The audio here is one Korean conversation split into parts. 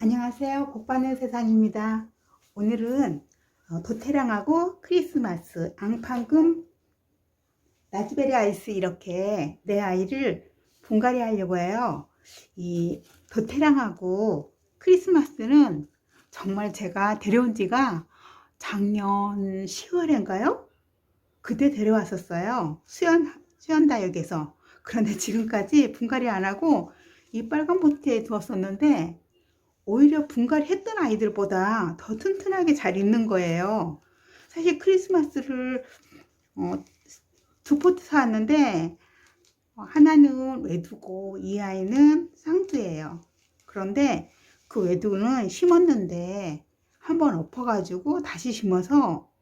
안녕하세요. 복받는 세상입니다. 오늘은 어, 도태랑하고 크리스마스, 앙팡금, 라즈베리 아이스 이렇게 내 아이를 분갈이 하려고 해요. 이 도태랑하고 크리스마스는 정말 제가 데려온 지가 작년 10월인가요? 그때 데려왔었어요. 수연, 수연다육에서. 그런데 지금까지 분갈이 안 하고 이 빨간 보트에 두었었는데 오히려 분갈이 했던 아이들보다 더 튼튼하게 잘 있는 거예요. 사실 크리스마스를 어, 두 포트 사왔는데 어, 하나는 외두고 이 아이는 쌍두예요. 그런데 그 외두는 심었는데 한번 엎어가지고 다시 심어서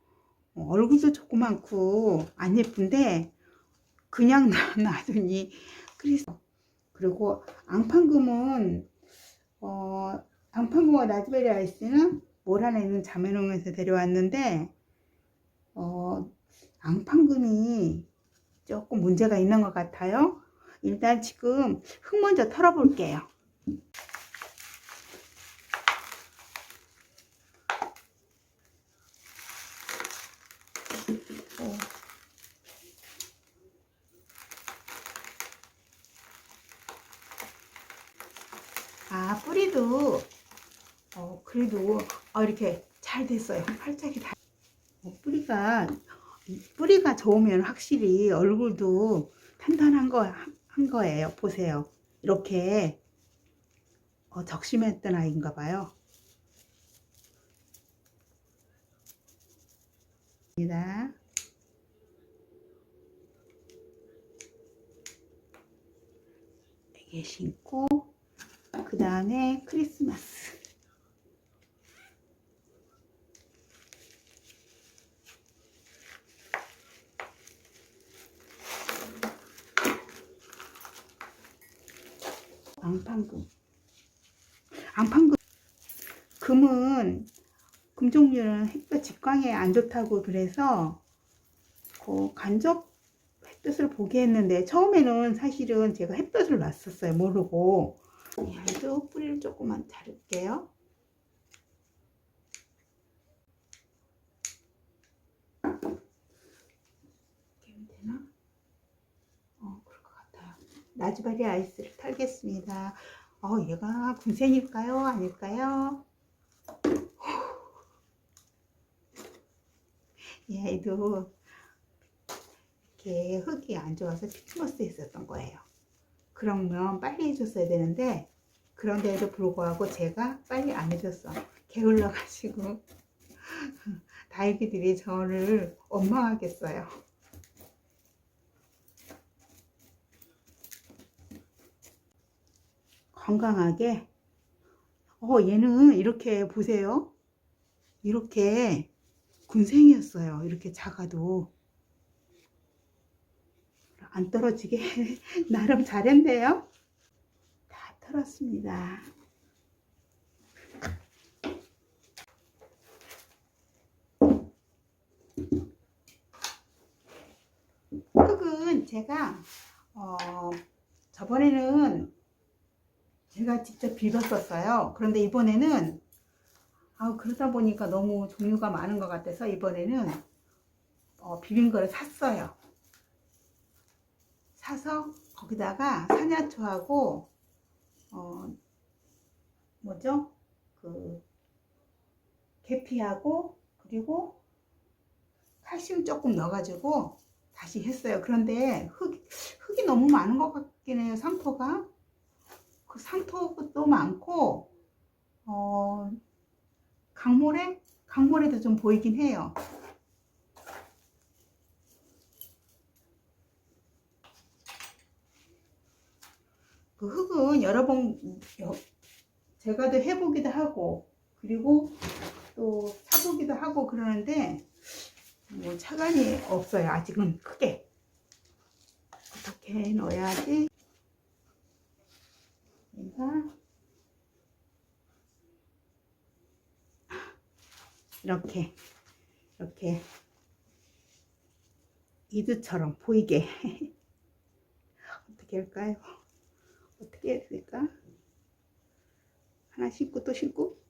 어, 얼굴도 조그맣고 안 예쁜데 그냥 놔두니 크리스 그리고 앙팡금은 어, 앙팡금과 라즈베리 아이스는 몰아내는 자매농에서 데려왔는데 어, 앙팡금이 조금 문제가 있는 것 같아요. 일단 지금 흙 먼저 털어 볼게요. 어. 아 뿌리도 어 그래도 어, 이렇게 잘 됐어요. 활짝이 다. 어, 뿌리가 이 뿌리가 좋으면 확실히 얼굴도 탄탄한 거 한 거예요. 보세요. 이렇게 어, 적심했던 아이인가 봐요. 입니다. 이게 신고 그 다음에 크리스마스 앙팡금. 앙팡금. 금은 금 종류는 햇볕 직광에 안 좋다고 그래서 그 간접 햇볕을 보게 했는데 처음에는 사실은 제가 햇볕을 놨었어요. 모르고. 얘도 뿌리를 조금만 자를게요 이렇게 하면 되나? 어 그럴 것 라즈베리 아이스를 털겠습니다 어 얘가 군생일까요 아닐까요 얘도 이렇게 흙이 안 좋아서 피트머스 했었던 거예요. 그러면 빨리 해줬어야 되는데 그런데도 불구하고 제가 빨리 안 해줬어. 게을러가지고 다육이들이 저를 원망하겠어요. 건강하게 어 얘는 이렇게 보세요. 이렇게 군생이었어요. 이렇게 작아도 안 떨어지게 나름 잘했네요. 다 털었습니다. 흙은 제가 어, 저번에는 제가 직접 빌었었어요. 그런데 이번에는 아 그러다 보니까 너무 종류가 많은 것 같아서 이번에는 어, 비빈 거를 샀어요. 사서 거기다가 산야초하고 어 뭐죠? 그 계피하고 그리고 칼슘 조금 넣어가지고 다시 했어요. 그런데 흙, 흙이 너무 많은 것 같긴 해요. 그 상토도 많고 어 강모래? 강모래도 좀 보이긴 해요. 그 흙은 여러 번 여- 제가 도 해보기도 하고 그리고 또 사보기도 하고 그러는데 뭐 차관이 없어요. 아직은 크게 어떻게 넣어야지 이렇게 이렇게 이두처럼 보이게 어떻게 할까요? 어떻게 했을까? 하나 신고 또 신고.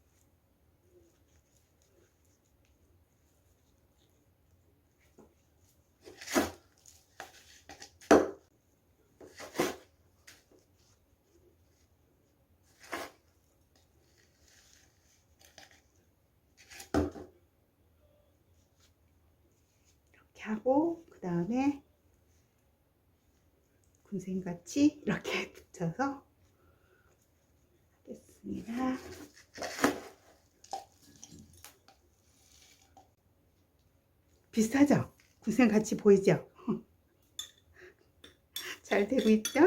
하고 그 다음에 군생같이 이렇게 붙여서 하겠습니다. 비슷하죠? 군생같이 보이죠? 잘 되고 있죠?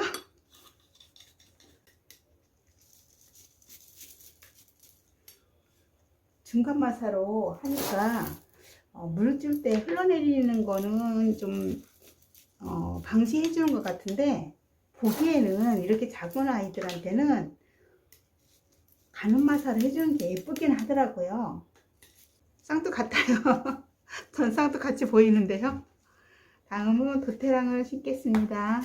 중간 마사로 하니까 어, 물줄때 흘러내리는 거는 좀 어, 방지해 주는 것 같은데 보기에는 이렇게 작은 아이들한테는 가는 마사를 해주는 게 예쁘긴 하더라고요. 쌍도 같아요. 전 쌍도 같이 보이는데요. 다음은 도테랑을 신겠습니다.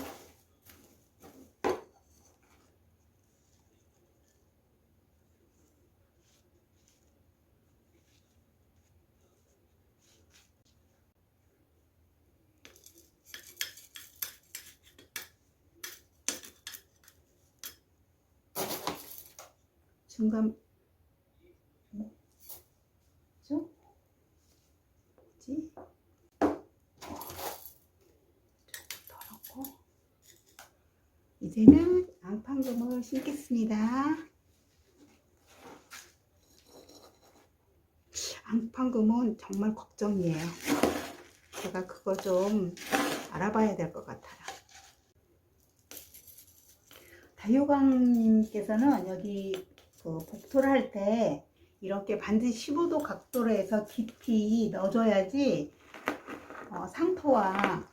중간 뭐죠? 뭐지? 넣고 이제는 앙팡금을 신겠습니다. 앙팡금은 정말 걱정이에요. 제가 그거 좀 알아봐야 될 것 같아요. 다효강님께서는 여기 그 복토를 할 때 이렇게 반드시 15도 각도로 해서 깊이 넣어줘야지 어, 상토와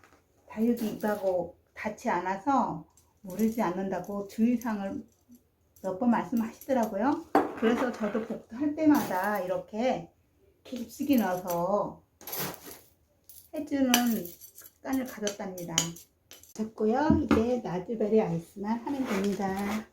다육이 입하고 닿지 않아서 무르지 않는다고 주의사항을 몇 번 말씀하시더라고요. 그래서 저도 복도 할 때마다 이렇게 깊숙이 넣어서 해주는 습관을 가졌답니다. 됐고요. 이제 나즈베리 아이스만 하면 됩니다.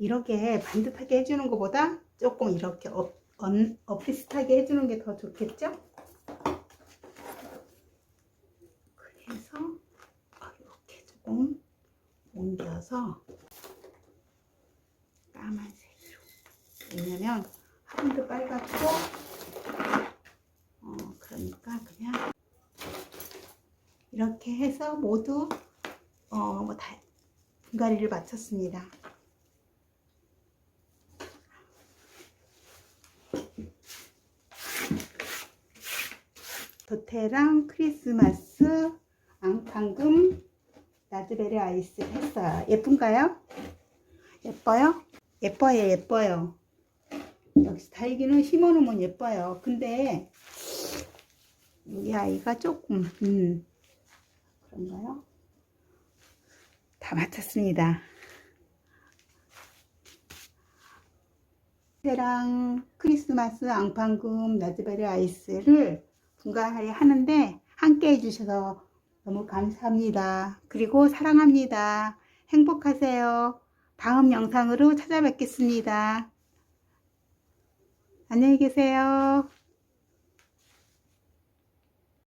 이렇게 반듯하게 해주는 것보다 조금 이렇게 업, 언, 엇비슷하게 해주는 게 더 좋겠죠? 그래서 이렇게 조금 옮겨서 까만색으로 왜냐면 하얀도 빨갛고 어, 그러니까 그냥 이렇게 해서 모두 어, 뭐 다, 분갈이를 마쳤습니다. 도테랑 크리스마스 앙팡금 라즈베리 아이스 했어요. 예쁜가요? 예뻐요? 예뻐요, 예뻐요. 역시 다이기는 심어놓으면 예뻐요. 근데 우리 아이가 조금 음, 그런가요? 다 마쳤습니다. 테랑 크리스마스 앙팡금 라즈베리 아이스를 분갈이 하는데 함께 해주셔서 너무 감사합니다. 그리고 사랑합니다. 행복하세요. 다음 영상으로 찾아뵙겠습니다. 안녕히 계세요.